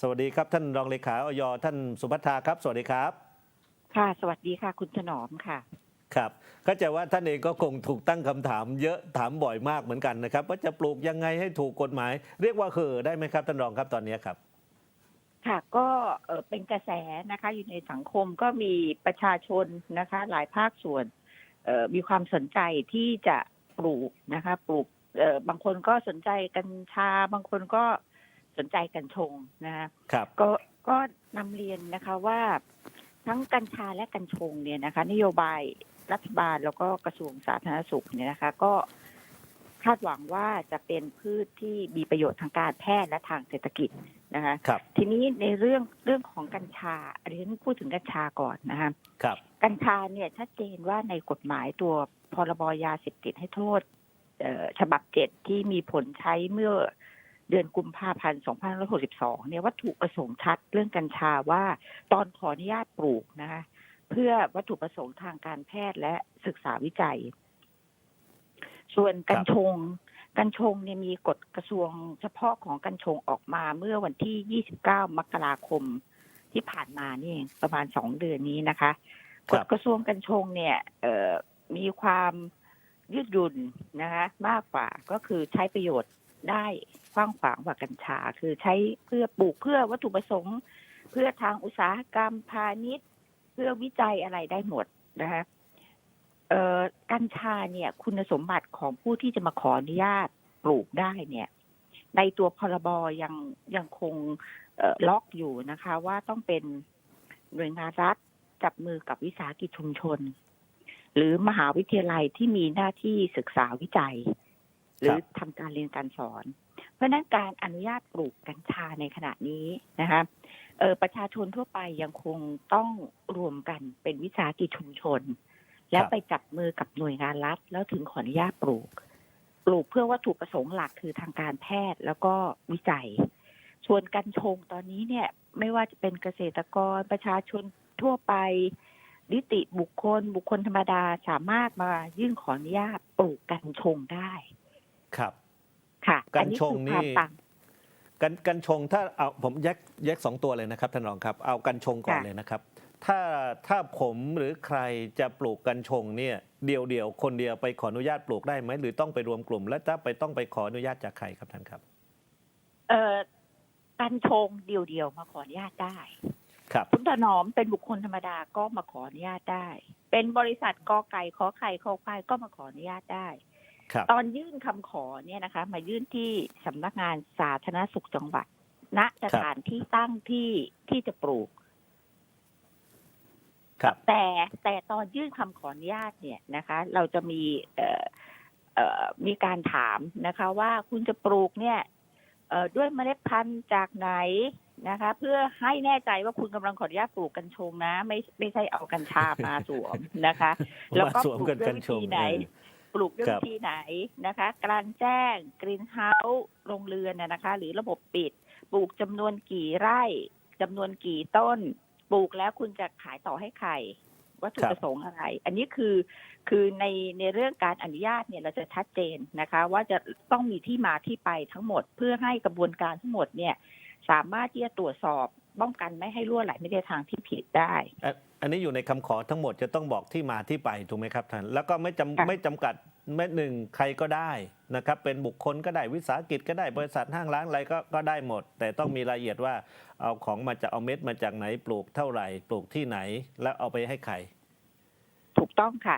สวัสดีครับท่านรองเลขาอยท่านสุภัทราครับ สวัสดีครับ ค่ะ สวัสดีค่ะ คุณถนอมค่ะ ครับเข้าใจว่าท่านเองก็คงถูกตั้งคำถามเยอะถามบ่อยมากเหมือนกันนะครับ ว่าจะปลูกยังไงให้ถูกกฎหมาย เรียกว่าเหอได้ไหมครับท่านรองครับตอนนี้ครับ ค่ะก็เอ่อเป็นกระแสนะคะอยู่ในสังคมก็มีประชาชนนะคะ หลายภาคส่วนเอ่อมีความสนใจที่จะปลูกนะคะ ปลูกเอ่อบางคนก็สนใจกัญชาบางคนก็ สนใจกัญชงนะคะครับก็ก็นำเรียนนะคะว่าทั้งกัญชาและกัญชงเนี่ยนะคะ นโยบายรัฐบาลแล้วก็กระทรวงสาธารณสุขเนี่ยนะคะ ก็คาดหวังว่าจะเป็นพืชที่มีประโยชน์ทางการแพทย์และทางเศรษฐกิจนะคะครับทีนี้ในเรื่องเรื่องของกัญชาอันนี้พูดถึงกัญชาก่อนนะคะครับ กัญชาเนี่ยชัดเจนว่าในกฎหมายตัวพรบยาเสพติดให้โทษเอ่อฉบับเจ็ดที่มีผลใช้เมื่อ เดือนกุมภาพันธ์ 2562 เนี่ยวัตถุประสงค์ชัดเรื่องกัญชาว่าตอนขออนุญาตปลูกนะคะเพื่อวัตถุประสงค์ทางการแพทย์และศึกษาวิจัย ส่วนกัญชง กัญชงเนี่ยมีกฎกระทรวงเฉพาะของกัญชงออกมาเมื่อวันที่ 29 มกราคมที่ผ่านมานี่เองประมาณสองเดือนนี้นะคะคกรัฎบกระทรวงกัญชงเนี่ยเอ่อมีความยืดหยุ่นนะคะมากกว่าก็คือใช้ประโยชน์ ได้กว้างขวางกว่ากัญชา คือใช้เพื่อปลูกเพื่อวัตถุประสงค์ เพื่อทางอุตสาหกรรมพาณิชย์ เพื่อวิจัยอะไรได้หมดนะคะเอ่อกัญชาเนี่ยคุณสมบัติของผู้ที่จะมาขออนุญาตปลูกได้เนี่ย ในตัวพรบยังยังคงล็อกอยู่นะคะ ว่าต้องเป็นหน่วยงานรัฐจับมือกับวิสาหกิจชุมชน หรือมหาวิทยาลัยที่มีหน้าที่ศึกษาวิจัย หรือทำการเรียนการสอน เพราะฉะนั้นการอนุญาตปลูกกัญชาในขณะนี้นะคะเออประชาชนทั่วไปยังคงต้องรวมกันเป็นวิสาหกิจชุมชน แล้วไปจับมือกับหน่วยงานรัฐ แล้วถึงขออนุญาตปลูก ปลูกเพื่อวัตถุประสงค์หลักคือทางการแพทย์แล้วก็วิจัย ส่วนกัญชงตอนนี้เนี่ยไม่ว่าจะเป็นเกษตรกรประชาชนทั่วไปนิติบุคคล บุคคลธรรมดาสามารถมายื่นขออนุญาตปลูกกัญชงได้ ครับ ค่ะกัอัญนี้ชงคือความนี่ต่าง กันกัญชงถ้าเอาผมแยกแยกสองตัวเลยนะครับท่านรองครับเอากัญชงก่อนค่ะ เลยนะครับ ถ้าถ้าผมหรือใครจะปลูกกัญชงเนี่ยเดียวเดียวๆคนเดียวไปขออนุญาตปลูกได้ไหมหรือต้องไปรวมกลุ่ม และถ้าไปต้องไปขออนุญาตจากใครครับท่านครับเอ่อกัญชงเดียวๆมาขออนุญาตได้ ครับ คุณถนอมเป็นบุคคลธรรมดาก็มาขออนุญาตได้ เป็นบริษัทกอไก่ขอไข่ขอควายก็มาขออนุญาตได้ครับ ตอนยื่นคำขอเนี่ยนะคะ มายื่นที่สำนักงานสาธารณสุขจังหวัด ณสถานที่ตั้งที่ที่จะปลูกครับแต่แต่ตอนยื่นคำขออนุญาตเนี่ยนะคะ เราจะมีเอ่อเอ่อมีการถามนะคะ ว่าคุณจะปลูกเนี่ยเอ่อด้วยเมล็ดพันธุ์จากไหนนะคะ เพื่อให้แน่ใจว่าคุณกำลังขออนุญาตปลูกกัญชงนะ ไม่ไม่ใช่เอากัญชามาสวมนะคะ แล้วก็มาสวมปลูกกันด้วยกัญวิชงธีไหนเออ ปลูกด้วยครัวิบธีไหนนะคะ กลางแจ้งกรีนเฮาส์โรงเรือนน่ะนะคะ หรือระบบปิด ปลูกจำนวนกี่ไร่จำนวนกี่ต้น ปลูกแล้วคุณจะขายต่อให้ใครวัตถุครับประสงค์อะไร อันนี้คือคือในในเรื่องการอนุญาตเนี่ยเราจะชัดเจนนะคะ ว่าจะต้องมีที่มาที่ไปทั้งหมด เพื่อให้กระบวนการทั้งหมดเนี่ย สามารถที่จะตรวจสอบ ป้องกันไม่ให้รั่วไหลไม่ในทางที่ผิดได้ อันอันนี้อยู่ในคำขอทั้งหมดจะต้องบอกที่มาที่ไปถูกไหมครับท่านแล้วก็ไม่จำค่ะไม่จำกัดแม้หนึ่งใครก็ได้นะครับ เป็นบุคคลก็ได้วิสาหกิจก็ได้บริษัทห้างร้านอะไรก็ก็ได้หมด แต่ต้องมีรายละเอียดว่าเอาของมาจากเอาเม็ดมาจากไหนปลูกเท่าไหร่ ปลูกที่ไหนแล้วเอาไปให้ใคร ถูกต้องค่ะ